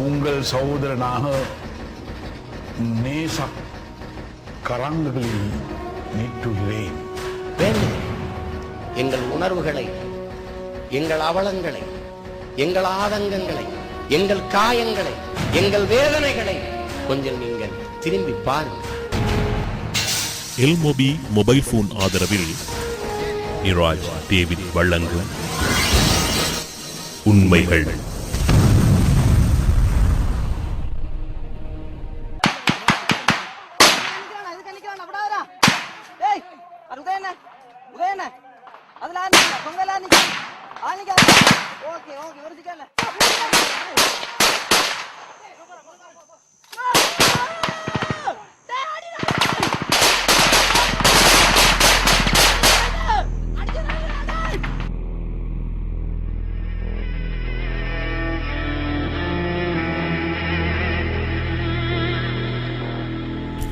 உங்கள் சகோதரனாக நேச கரங்களில் நீட்டுகிறேன். எங்கள் உணர்வுகளை எங்கள் அவலங்களை எங்கள் ஆதங்கங்களை எங்கள் காயங்களை எங்கள் வேதனைகளை கொஞ்சம் நீங்கள் திரும்பி பாருங்கள். எல்மொபி மொபைல் போன் ஆதரவில் இராஜ் டேவிட் வழங்கும் உண்மைகள்.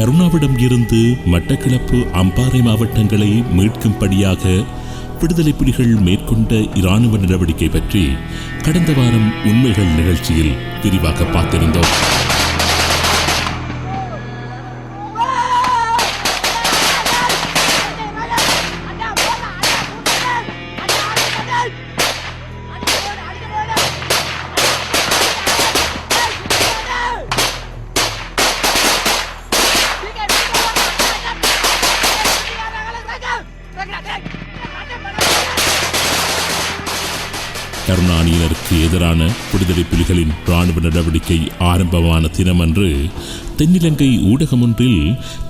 கருணாவிடம் இருந்து மட்டக்களப்பு அம்பாறை மாவட்டங்களை மீட்கும்படியாக விடுதலை புலிகள் மேற்கொண்ட இராணுவ நடவடிக்கை பற்றி கடந்த வாரம் உண்மைகள் நிகழ்ச்சியில் விரிவாக பார்த்திருந்தோம். கருணாநிதியினருக்கு எதிரான விடுதலை புலிகளின் இராணுவ நடவடிக்கை ஆரம்பமான தினமன்று தென்னிலங்கை ஊடகம் ஒன்றில்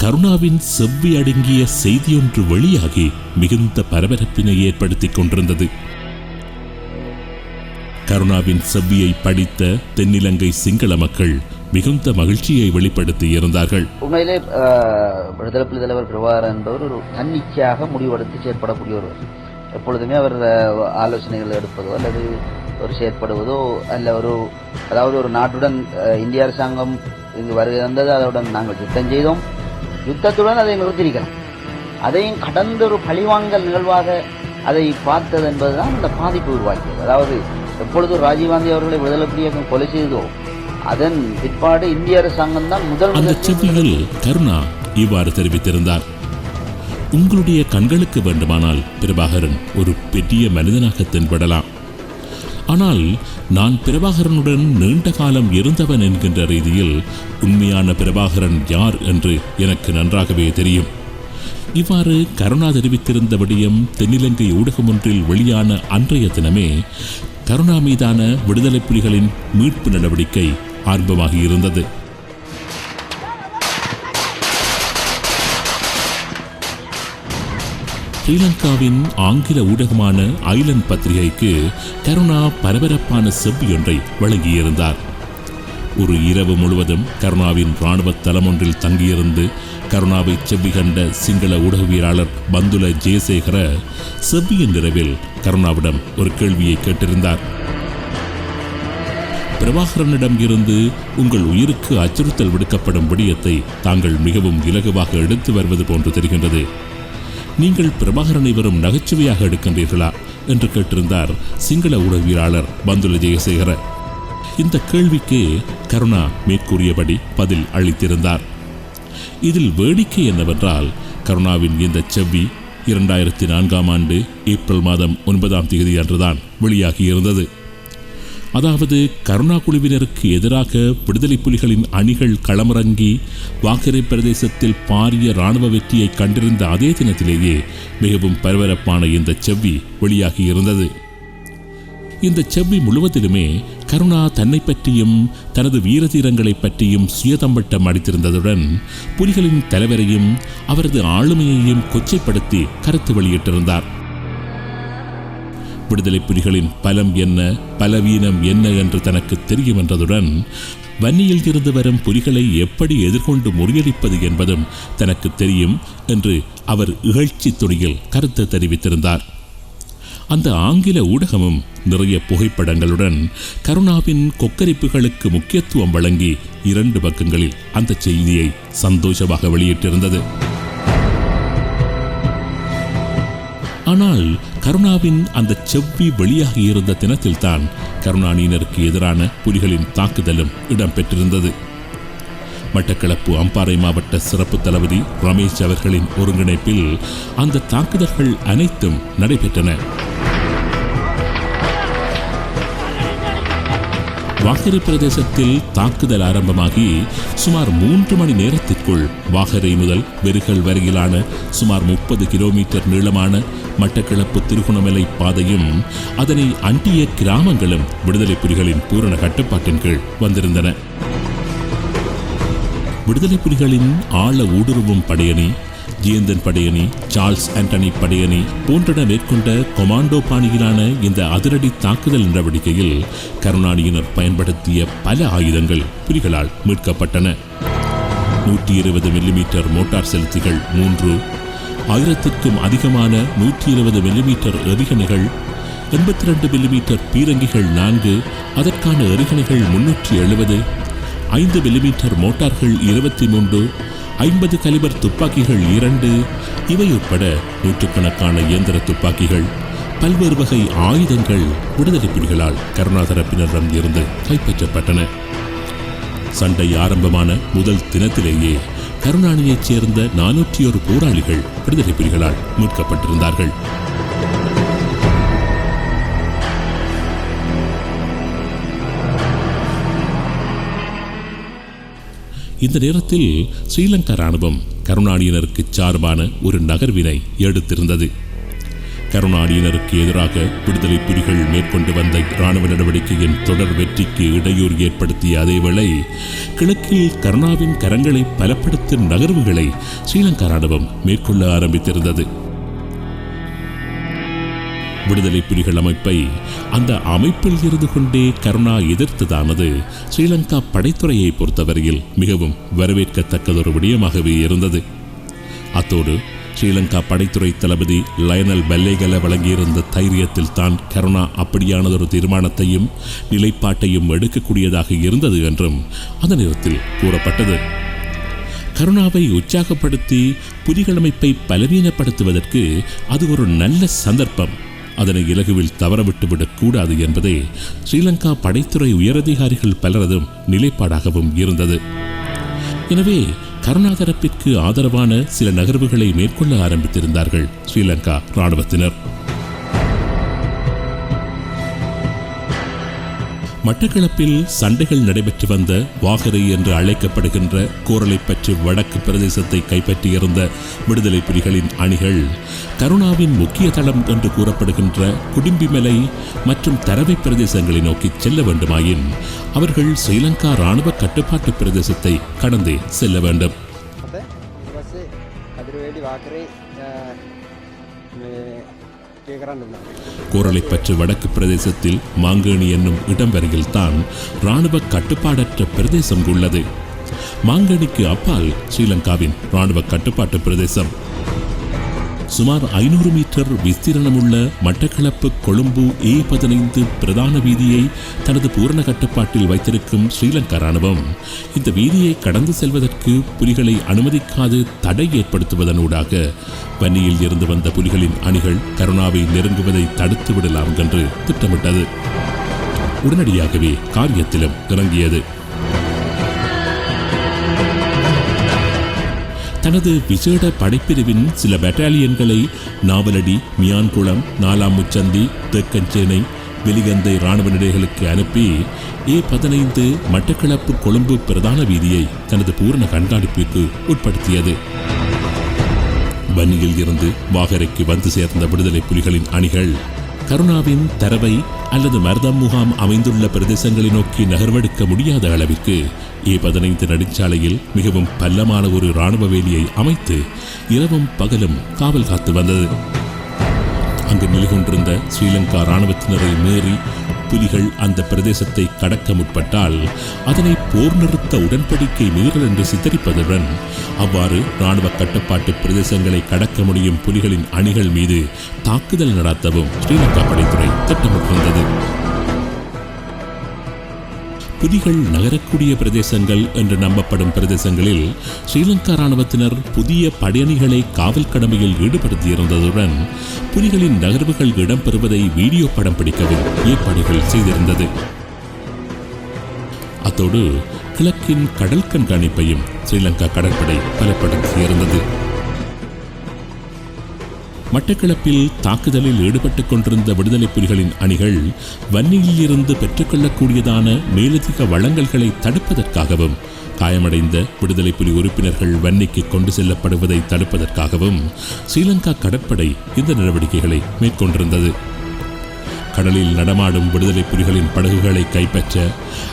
கருணாவின் செவ்வி அடங்கிய செய்தியொன்று வெளியாகி மிகுந்த பரபரப்பினை ஏற்படுத்திக் கொண்டிருந்தது. கருணாவின் செவ்வியை படித்த தென்னிலங்கை சிங்கள மக்கள் மிகுந்த மகிழ்ச்சியை வெளிப்படுத்தி இருந்தார்கள். உண்மையிலே விடுதலை புலி தலைவர் பிரபாகர் என்பவர் ஒரு தன்னிச்சையாக முடிவெடுத்து செயற்படக்கூடிய ஒருவர் எப்பொழுதுமே அவர் ஆலோசனைகள் எடுப்பதோ அல்லது ஒரு செயற்படுவதோ அல்ல ஒரு அதாவது ஒரு நாட்டுடன் இந்திய அரசாங்கம் இங்கு வருகை வந்தது அதனுடன் நாங்கள் யுத்தம் செய்தோம். யுத்தத்துடன் அதை நிறுத்தியிருக்கிறோம் அதையும் கடந்த ஒரு பழிவாங்கல் நிகழ்வாக அதை பார்த்தது என்பதுதான் அந்த பாதிப்பு உருவாக்கியது. அதாவது எப்பொழுது ராஜீவ்காந்தி அவர்களை விடுதலை கொலை செய்ததோ அதன் பிற்பாடு இந்திய அரசாங்கம் தான் முதல் அந்த செவ்வியில் கருணா இவ்வாறு தெரிவித்திருந்தார். உங்களுடைய கண்களுக்கு வேண்டுமானால் பிரபாகரன் ஒரு பெரிய மனிதனாக தென்படலாம். ஆனால் நான் பிரபாகரனுடன் நீண்ட காலம் இருந்தவன் என்கின்ற ரீதியில் உண்மையான பிரபாகரன் யார் என்று எனக்கு நன்றாகவே தெரியும். இவ்வாறு கருணா தெரிவித்திருந்த விடயம் தென்னிலங்கை ஊடகம் ஒன்றில் வெளியான அன்றைய தினமே கருணா மீதான விடுதலை புலிகளின் மீட்பு நடவடிக்கை ஆரம்பமாகி ஸ்ரீலங்காவின் ஆங்கில ஊடகமான ஐலண்ட் பத்திரிகைக்கு கருணா பரபரப்பான செவ்வியொன்றை வழங்கியிருந்தார். ஒரு இரவு முழுவதும் கருணாவின் இராணுவ தலமொன்றில் தங்கியிருந்து கருணாவை செவ்வி கண்ட சிங்கள ஊடகவியலாளர் பந்துல ஜெயசேகர செவ்வியின் இரவில் கருணாவிடம் ஒரு கேள்வியை கேட்டிருந்தார். பிரபாகரனிடம் இருந்து உங்கள் உயிருக்கு அச்சுறுத்தல் விடுக்கப்படும் விடயத்தை தாங்கள் மிகவும் இலகுவாக எடுத்து வருவது போன்று தெரிகின்றது. நீங்கள் பிரபாகரனை வெறும் நகைச்சுவையாக எடுக்கின்றீர்களா? என்று கேட்டிருந்தார் சிங்கள ஊடகவியலாளர் பந்துல ஜெயசேகர. இந்த கேள்விக்கு கருணா மேற்கூறியபடி பதில் அளித்திருந்தார். இதில் வேடிக்கை என்னவென்றால் கருணாவின் இந்த செவ்வி இரண்டாயிரத்தி நான்காம் ஆண்டு ஏப்ரல் மாதம் ஒன்பதாம் தேதி அன்றுதான் வெளியாகியிருந்தது. அதாவது கருணா குழுவினருக்கு எதிராக விடுதலை புலிகளின் அணிகள் களமிறங்கி வாக்கரை பிரதேசத்தில் பாரிய இராணுவ வெற்றியை கண்டிருந்த அதே தினத்திலேயே மிகவும் பரபரப்பான இந்த செவ்வி வெளியாகியிருந்தது இந்த செவ்வி முழுவதிலுமே கருணா தன்னை பற்றியும் தனது வீரதீரங்களை பற்றியும் சுயதம்பட்டம் அடித்திருந்ததுடன் புலிகளின் தலைவரையும் அவரது ஆளுமையையும் கொச்சைப்படுத்தி கருத்து வெளியிட்டிருந்தார். விடுதலை புலிகளின் பலம் என்ன பலவீனம் என்ன என்று தனக்கு தெரியும் என்றதுடன் வன்னியில் இருந்து வரும் புலிகளை எப்படி எதிர்கொண்டு முறியடிப்பது என்பதும் தனக்கு தெரியும் என்று அவர் இகழ்ச்சி துணியில் கருத்து தெரிவித்திருந்தார். அந்த ஆங்கில ஊடகமும் நிறைய புகைப்படங்களுடன் கருணாவின் கொக்கரிப்புகளுக்கு முக்கியத்துவம் வழங்கி இரண்டு பக்கங்களில் அந்த செய்தியை சந்தோஷமாக வெளியிட்டிருந்தது. ஆனால் கருணாவின் அந்த செவ்வி வெளியாகி இருந்த தினத்தில்தான் கருணாநியினருக்கு எதிரான புலிகளின் தாக்குதலும் இடம்பெற்றிருந்தது. மட்டக்களப்பு அம்பாறை மாவட்ட சிறப்பு தளபதி ரமேஷ் அவர்களின் ஒருங்கிணைப்பில் அந்த தாக்குதல்கள் அனைத்தும் நடைபெற்றன. வாகரை பிரதேசத்தில் தாக்குதல் ஆரம்பமாகி சுமார் மூன்று மணி நேரத்திற்குள் வாகரை முதல் வெறுகல் வரையிலான சுமார் முப்பது கிலோமீட்டர் நீளமான மட்டக்களப்பு திருகோணமலை பாதையும் அதனை அண்டிய கிராமங்களும் விடுதலை புலிகளின் பூரண கட்டுப்பாட்டின் கீழ் வந்திருந்தன. விடுதலை புலிகளின் ஆழ ஊடுருவும் படையணி ஜியந்தன் படையணி சார்ல்ஸ் ஆண்டனி படையணி போன்றன மேற்கொண்ட கொமாண்டோ பாணியிலான இந்த அதிரடி தாக்குதல் நடவடிக்கையில் கருணாநிதியினர் பயன்படுத்திய பல ஆயுதங்கள் புலிகளால் மீட்கப்பட்டன. நூற்றி இருபது மில்லிமீட்டர் மோட்டார் செலுத்திகள் மூன்று ஆயிரத்திற்கும் அதிகமான நூற்றி இருபது மில்லிமீட்டர் எரிகணைகள் எண்பத்தி ரெண்டு மில்லிமீட்டர் பீரங்கிகள் நான்கு அதற்கான எரிகணைகள் முன்னூற்றி எழுபது ஐந்து மில்லிமீட்டர் மோட்டார்கள் இருபத்தி மூன்று ஐம்பது கலிபர் துப்பாக்கிகள் இரண்டு இவை உட்பட நூற்றுக்கணக்கான இயந்திர துப்பாக்கிகள் பல்வேறு வகை ஆயுதங்கள் விடுதலை புலிகளால் கருணா தரப்பினரிடம் இருந்து கைப்பற்றப்பட்டன. சண்டை ஆரம்பமான முதல் தினத்திலேயே கருணாநிதியைச் சேர்ந்த நானூற்றி ஒரு போராளிகள் விடுதலை புலிகளால் மீட்கப்பட்டிருந்தார்கள். இந்த நேரத்தில் ஸ்ரீலங்கா ராணுவம் கருணாடியினருக்கு சார்பான ஒரு நகர்வினை எடுத்திருந்தது. கருணாடியினருக்கு எதிராக விடுதலை புலிகள் மேற்கொண்டு வந்த இராணுவ நடவடிக்கையின் தொடர் வெற்றிக்கு இடையூறு ஏற்படுத்திய அதேவேளை கிழக்கில் கருணாவின் கரங்களை பலப்படுத்தும் நகர்வுகளை ஸ்ரீலங்கா ராணுவம் மேற்கொள்ள ஆரம்பித்திருந்தது. விடுதலை புலிகள் அமைப்பை அந்த அமைப்பில் இருந்து கொண்டே கருணா எதிர்த்ததானது ஸ்ரீலங்கா படைத்துறையை பொறுத்தவரையில் மிகவும் வரவேற்கத்தக்கதொரு விடயமாகவே இருந்தது. அத்தோடு ஸ்ரீலங்கா படைத்துறை தளபதி லயனல் பெல்லேகல வழங்கியிருந்த தைரியத்தில் தான் கருணா அப்படியானதொரு தீர்மானத்தையும் நிலைப்பாட்டையும் எடுக்கக்கூடியதாக இருந்தது என்றும் அந்த நேரத்தில் கூறப்பட்டது. கருணாவை உற்சாகப்படுத்தி புலிகள் அமைப்பை பலவீனப்படுத்துவதற்கு அது ஒரு நல்ல சந்தர்ப்பம். அதனை இலகுவில் தவறவிட்டுவிடக் கூடாது என்பதே ஸ்ரீலங்கா படைத்துறை உயரதிகாரிகள் பலரதும் நிலைப்பாடாகவும் இருந்தது. எனவே கருணாகரப்பிற்கு ஆதரவான சில நகர்வுகளை மேற்கொள்ள ஆரம்பித்திருந்தார்கள் ஸ்ரீலங்கா இராணுவத்தினர். மட்டக்களப்பில் சண்டைகள் நடைபெற்று வந்த வாகரை என்று அழைக்கப்படுகின்ற கோரளைப்பற்று வடக்கு பிரதேசத்தை கைப்பற்றியிருந்த விடுதலை புலிகளின் அணிகள் கருணாவின் முக்கிய தளம் என்று கூறப்படுகின்ற குடிம்பிமலை மற்றும் தரவை பிரதேசங்களை நோக்கி செல்ல வேண்டுமாயின் அவர்கள் ஸ்ரீலங்கா இராணுவ கட்டுப்பாட்டு பிரதேசத்தை கடந்தே செல்ல வேண்டும். கோரலை பற்றி வடக்கு பிரதேசத்தில் மாங்கேணி என்னும் இடம் தான் இராணுவ கட்டுப்பாடற்ற பிரதேசம் உள்ளது. மாங்கேணிக்கு அப்பால் ஸ்ரீலங்காவின் இராணுவ கட்டுப்பாட்டு பிரதேசம். சுமார் ஐநூறு மீட்டர் விஸ்தீரணமுள்ள மட்டக்களப்பு கொழும்பு ஏ பதினைந்து பிரதான வீதியை தனது பூரண கட்டுப்பாட்டில் வைத்திருக்கும் ஸ்ரீலங்கா ராணுவம் இந்த வீதியை கடந்து செல்வதற்கு புலிகளை அனுமதிக்காது தடை ஏற்படுத்துவதனூடாக வன்னியில் இருந்து வந்த புலிகளின் அணிகள் கருணாவை நெருங்குவதை தடுத்து விடலாம் என்று திட்டமிட்டது. உடனடியாகவே காரியத்திலும் இறங்கியது. தனது விசேட படைப்பிரிவின் சில பெட்டாலியன்களை நாவலடி மியான்குளம் நாலாம் முச்சந்தி தெற்கஞ்சேனை வெலிகந்தை இராணுவ நிலைகளுக்கு அனுப்பி ஏ பதினைந்து மட்டக்களப்பு கொழும்பு பிரதான வீதியை தனது பூரண கண்காணிப்பிற்கு உட்படுத்தியது. வன்னியில் இருந்து வாகரைக்கு வந்து சேர்ந்த விடுதலை புலிகளின் அணிகள் கருணாவின் தரவை அல்லது மர்தம் முகாம் அமைந்துள்ள பிரதேசங்களை நோக்கி நகர்வெடுக்க முடியாத அளவிற்கு ஏ பதினைந்து நெடுஞ்சாலையில் மிகவும் பல்லமான ஒரு இராணுவ வேலியை அமைத்து இரவும் பகலும் காவல் காத்து வந்தது. அங்கு நிலை கொண்டிருந்த ஸ்ரீலங்கா இராணுவத்தினரை மீறி புலிகள் அந்த பிரதேசத்தை கடக்க முற்பட்டால் அதனை போர் நிறுத்த உடன்படிக்கை மீறல் என்று சித்தரிப்பதுடன் அவ்வாறு இராணுவ கட்டுப்பாட்டு பிரதேசங்களை கடக்க முடியும் புலிகளின் அணிகள் மீது தாக்குதல் நடத்தவும் ஸ்ரீலங்கா படைத்துறை திட்டமிட்டிருந்தது. புலிகள் நகரக்கூடிய பிரதேசங்கள் என்று நம்பப்படும் பிரதேசங்களில் ஸ்ரீலங்கா ராணுவத்தினர் புதிய படையணிகளை காவல் கடமையில் ஈடுபடுத்தியிருந்ததுடன் புலிகளின் நகர்வுகள் இடம்பெறுவதை வீடியோ படம் பிடிக்கவும் ஏற்பாடுகள் செய்திருந்தது. அத்தோடு கிழக்கின் கடல் கண்காணிப்பையும் ஸ்ரீலங்கா கடற்படை பலப்படுத்தியிருந்தது. மட்டக்களப்பில் தாக்குதலில் ஈடுபட்டுக் கொண்டிருந்த விடுதலை புலிகளின் அணிகள் வன்னியில் இருந்து பெற்றுக்கொள்ளக்கூடியதான மேலதிக வளங்கல்களை தடுப்பதற்காகவும் காயமடைந்த விடுதலை புலி உறுப்பினர்கள் வன்னிக்கு கொண்டு செல்லப்படுவதை தடுப்பதற்காகவும் ஸ்ரீலங்கா கடற்படை இந்த நடவடிக்கைகளை மேற்கொண்டிருந்தது. கடலில் நடமாடும் விடுதலை புலிகளின் படகுகளை கைப்பற்ற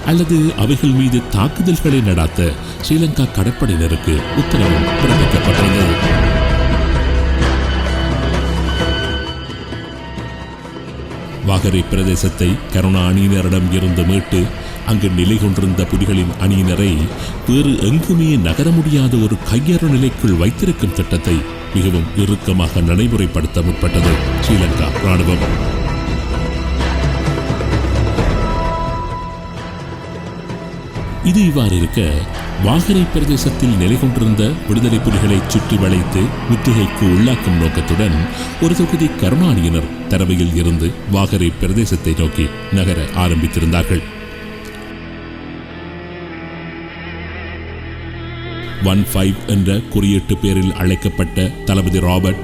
அல்லது அவைகள் மீது தாக்குதல்களை நடாத்த ஸ்ரீலங்கா கடற்படையினருக்கு உத்தரவு பிறப்பிக்கப்பட்டிருந்தது. வாகரை பிரதேசத்தை கருணா அணியினரிடம் இருந்து மீட்டு அங்கு நிலை கொண்டிருந்த புலிகளின் அணியினரை வேறு எங்குமே நகர முடியாத ஒரு கையறு நிலைக்குள் வைத்திருக்கும் திட்டத்தை மிகவும் இறுக்கமாக நடைமுறைப்படுத்த முற்பட்டது. ஸ்ரீலங்கா ராணுவம். இது இவ்வாறு இருக்க வாகரை பிரதேசத்தில் நிலை கொண்டிருந்த விடுதலை புலிகளை சுற்றி வளைத்து முற்றுகைக்கு உள்ளாக்கும் நோக்கத்துடன் ஒரு தொகுதி கருணாநியினர் தரவையில் இருந்து வாகரை பிரதேசத்தை நோக்கி நகர ஆரம்பித்திருந்தார்கள். ஒன் ஃபைவ் என்ற குறியீட்டு பேரில் அழைக்கப்பட்ட தளபதி ராபர்ட்